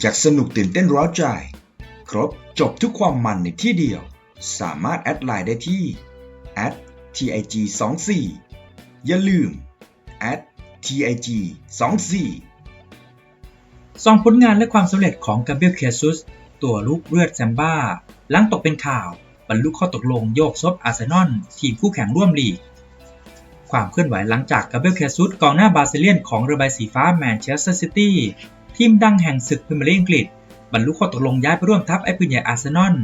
อยากสนุกตื่นเต้นร้าวใจ ครบจบทุกความมันในที่เดียว สามารถแอดไลน์ได้ที่ @tig 2 4 อย่าลืม @tig 2 4ซองผลงานและความสำเร็จของกาเบรียลเคซุสตัวลูกเลือดแซมบ้าหลังตกเป็นข่าว บรรลุข้อตกลงโยกซบอาร์เซนอลทีมคู่แข่งร่วมลีก ความเคลื่อนไหวหลังจากกาเบรียลเคซุสกองหน้าบาซิเลียนของเรือใบสีฟ้าแมนเชสเตอร์ซิตี้ ทีมดังแห่งศึกพรีเมียร์ลีกอังกฤษ บรรลุข้อตกลงย้ายไปร่วมทัพไอ้ปืนใหญ่อาร์เซนอล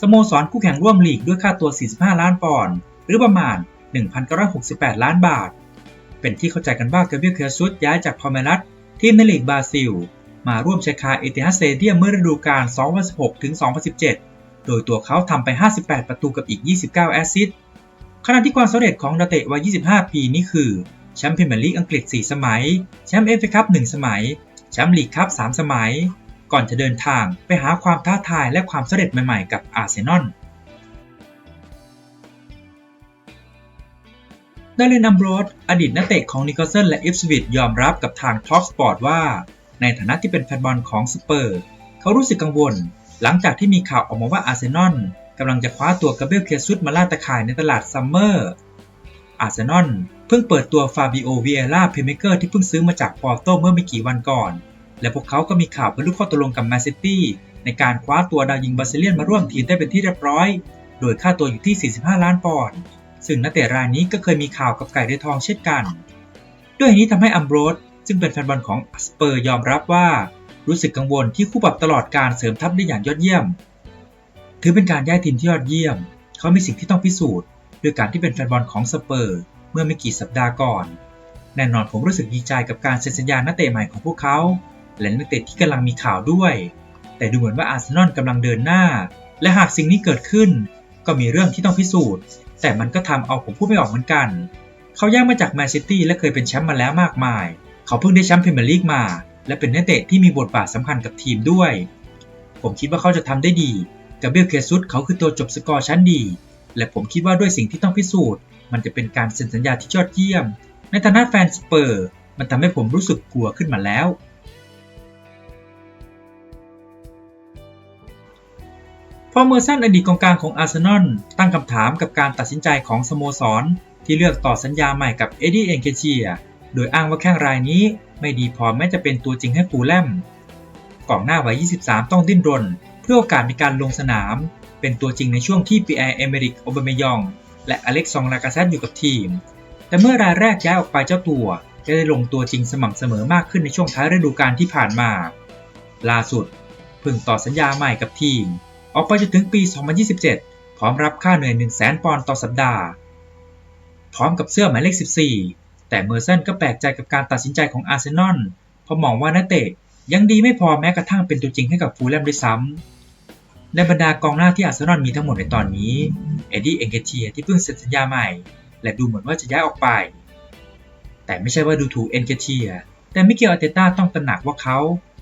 สโมสรคู่แข่งร่วมลีกด้วยค่าตัว 45 ล้านปอนด์หรือประมาณ 1,968 ล้านบาท เป็นที่เข้าใจกันว่าเกเบรียลเคซุสย้ายจากพอเมรัสทีมในลีกบราซิล มาร่วมใช้คาเอติฮัสเซเดียมเมื่อฤดูกาล 2016-2017 โดยตัวเขาทำไป 58 ประตูกับอีก 29 แอสซิสต์ขณะที่ความสำเร็จของนักเตะวัย 25 ปีนี้คือแชมป์พรีเมียร์ลีกอังกฤษ 4 สมัย แชมป์เอฟเอคัพ 1 สมัย แชมป์ลีกคัพ3สมัย ก่อนจะเดินทางไปหาความท้าทายและความสำเร็จใหม่ๆกับอาร์เซนอลดาเลนอัมโรสอดีตนักเตะของนิโคลสันและอิฟสวิตยอมรับกับทางท็อปสปอร์ตว่า ในฐานะที่เป็นแฟนบอลของสเปอร์ เขารู้สึกกังวล หลังจากที่มีข่าวออกมาว่าอาร์เซนอลกำลังจะคว้าตัวกาเบรียลเคซุสมาล่าตะข่ายในตลาดซัมเมอร์ อาร์เซนอลเพิ่งเปิดตัวฟาบิโอเวียร่าเพเมเกอร์ที่เพิ่งซื้อมาจากปอร์โตเมื่อไม่กี่วันก่อน และพวกเขาก็มีข่าวบรรลุข้อตกลงกับแมนซิตี้ในการคว้าตัวดาวยิงบาซิเลียนมาร่วมทีมได้เป็นที่เรียบร้อย โดยค่าตัวอยู่ที่ 45 ล้านปอนด์ซึ่งนักเตะรายนี้ก็เคยมีข่าวกับไก่เดือทองเช่นกัน ด้วยนี้ทำให้อัมโบรสซึ่งเป็นแฟนบอลของสเปอร์ยอมรับว่า รู้สึกกังวลที่คู่ปรับตลอดการเสริมทัพได้อย่างยอดเยี่ยม ถือเป็นการย้ายทีมที่ยอดเยี่ยม เขามีสิ่งที่ต้องพิสูจน์ ด้วยการที่เป็นแฟนบอลของสเปอร์เมื่อไม่กี่สัปดาห์ก่อน แน่นอนผมรู้สึกดีใจกับการเซ็นสัญญานักเตะใหม่ของพวกเขา และนักเตะที่กำลังมีข่าวด้วย แต่ดูเหมือนว่าอาร์เซนอลกำลังเดินหน้า และหากสิ่งนี้เกิดขึ้น ก็มีเรื่องที่ต้องพิสูจน์ แต่มันก็ทำเอาผมพูดไม่ออกเหมือนกัน เขาย้ายมาจากแมนซิตี้และเคยเป็นแชมป์มาแล้วมากมาย เขาเพิ่งได้แชมป์พรีเมียร์ลีกมา และเป็นนักเตะที่มีบทบาทสำคัญกับทีมด้วย ผมคิดว่าเขาจะทำได้ดีกับเบลเคซุสเขาคือตัวจบสกอร์ชั้นดี และผมคิดว่าด้วยสิ่งที่ต้องพิสูจน์ มันจะเป็นการเซ็นสัญญาที่ยอดเยี่ยม ในฐานะแฟนสเปอร์ มันทำให้ผมรู้สึกกลัวขึ้นมาแล้ว พอเมอร์สันอดีตกองกลางของอาร์เซนอลตั้งคำถามกับการตัดสินใจของสโมสร ที่เลือกต่อสัญญาใหม่กับเอ็ดดี้เอนเคเชียโดยอ้างว่าแข้งรายนี้ไม่ดีพอแม้จะเป็นตัวจริงให้ฟูแลมกองหน้าวัย 23 ต้องดิ้นรน เพื่อโอกาสในการลงสนาม เป็นตัวจริงในช่วงที่ปีแอร์เอเมริกโอบามายอง และอเล็กซองลากาเซตอยู่กับทีม แต่เมื่อรายแรกย้ายออกไปเจ้าตัวจะได้ลงตัวจริงสม่ำเสมอมากขึ้นในช่วงท้ายฤดูกาลที่ผ่านมา ล่าสุดเพิ่งต่อสัญญาใหม่กับทีม ออกไปจนถึงปี 2027 พร้อมรับค่าเหนื่อย 1 0 0 0 0ปอนด์ต่อสัปดาห์ พร้อมกับเสื้อหมายเลข 14 แต่เมอร์เซนก็แปลกใจกับการตัดสินใจของอาร์เซนอลเพราะมองว่านักเตะยังดีไม่พอแม้กระทั่งเป็นตัวจริงให้กับฟูลแลมด้วยซ้ำ ในบรรดากองหน้าที่อาร์เซนอลมีทั้งหมดในตอนนี้ เอ็ดดี้เอนเกเทียที่เพิ่งเซ็นสัญญาใหม่ และดูเหมือนว่าจะย้ายออกไป แต่ไม่ใช่ว่าดูถูกเอนเกเทีย แต่มิเกลอาร์เตต้าต้องตระหนักว่าเขา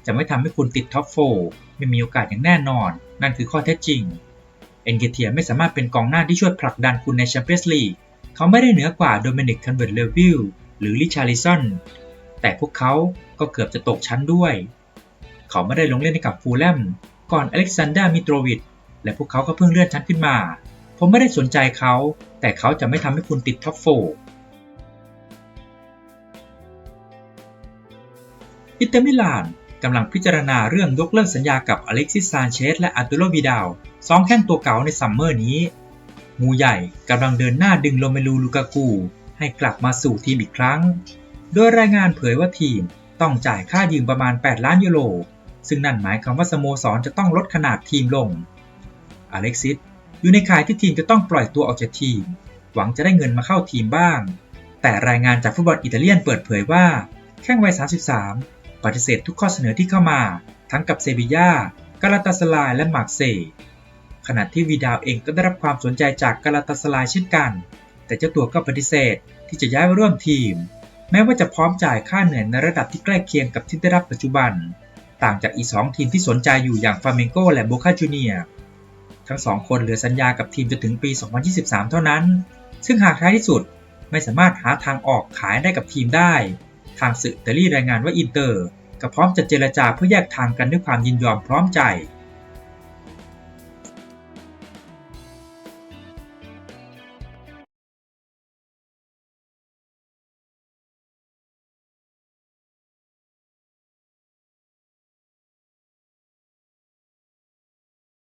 จะไม่ทำให้คุณติดท็อปโฟไม่มีโอกาสอย่างแน่นอน นั่นคือข้อเท็จจริง เอนเกเทียไม่สามารถเป็นกองหน้าที่ช่วยผลักดันคุณในแชมเปี้ยนส์ลีก เขาไม่ได้เหนือกว่าโดมินิกคันเวิร์ตเลวิลหรือลิชาริสันแต่พวกเขาก็เกือบจะตกชั้นด้วย เขาไม่ได้ลงเล่นให้กับฟูลแลม ก่อนอเล็กซานดรามิโตรวิชและพวกเขาก็เพิ่งเลื่อนชั้นขึ้นมา ผมไม่ได้สนใจเขา แต่เขาจะไม่ทำให้คุณติดท็อปโฟอิตอร์มิลานกำลังพิจารณาเรื่องยกเลิกสัญญากับอเล็กซิสซานเชสและอัตุโลวิดาลสองแข้งตัวเก่าในซัมเมอร์นี้ มูใหญ่กำลังเดินหน้าดึงโรเมลูลูกากูให้กลับมาสู่ทีมอีกครั้ง โดยรายงานเผยว่าทีมต้องจ่ายค่ายืมประมาณ 8 ล้านยูโร ซึ่งนั่นหมายความว่าสโมสรจะต้องลดขนาดทีมลง อเล็กซิสอยู่ในข่ายที่ทีมจะต้องปล่อยตัวออกจากทีม หวังจะได้เงินมาเข้าทีมบ้าง แต่รายงานจากฟุตบอลอิตาเลียนเปิดเผยว่าแข้งวัย 33 ปฏิเสธทุกข้อเสนอที่เข้ามา ทั้งกับเซบีย่ากาลาตาสลายและมาร์เซขณะที่วีดาวเองก็ได้รับความสนใจจากกาลาตาสลายเช่นกัน แต่เจ้าตัวก็ปฏิเสธที่จะย้ายมาร่วมทีม แม้ว่าจะพร้อมจ่ายค่าเหนื่อยในระดับที่ใกล้เคียงกับที่ได้รับปัจจุบัน ต่างจากอีกสองทีมที่สนใจอยู่อย่างฟาเมนโกและโบคาจูเนียทั้งสองคนเหลือสัญญากับทีมจนถึงปี 2023 เท่านั้น ซึ่งหากท้ายที่สุดไม่สามารถหาทางออกขายได้กับทีมได้ ทางสื่ออิตาลีรายงานว่าอินเตอร์ก็พร้อมจะเจรจาเพื่อแยกทางกันด้วยความยินยอมพร้อมใจ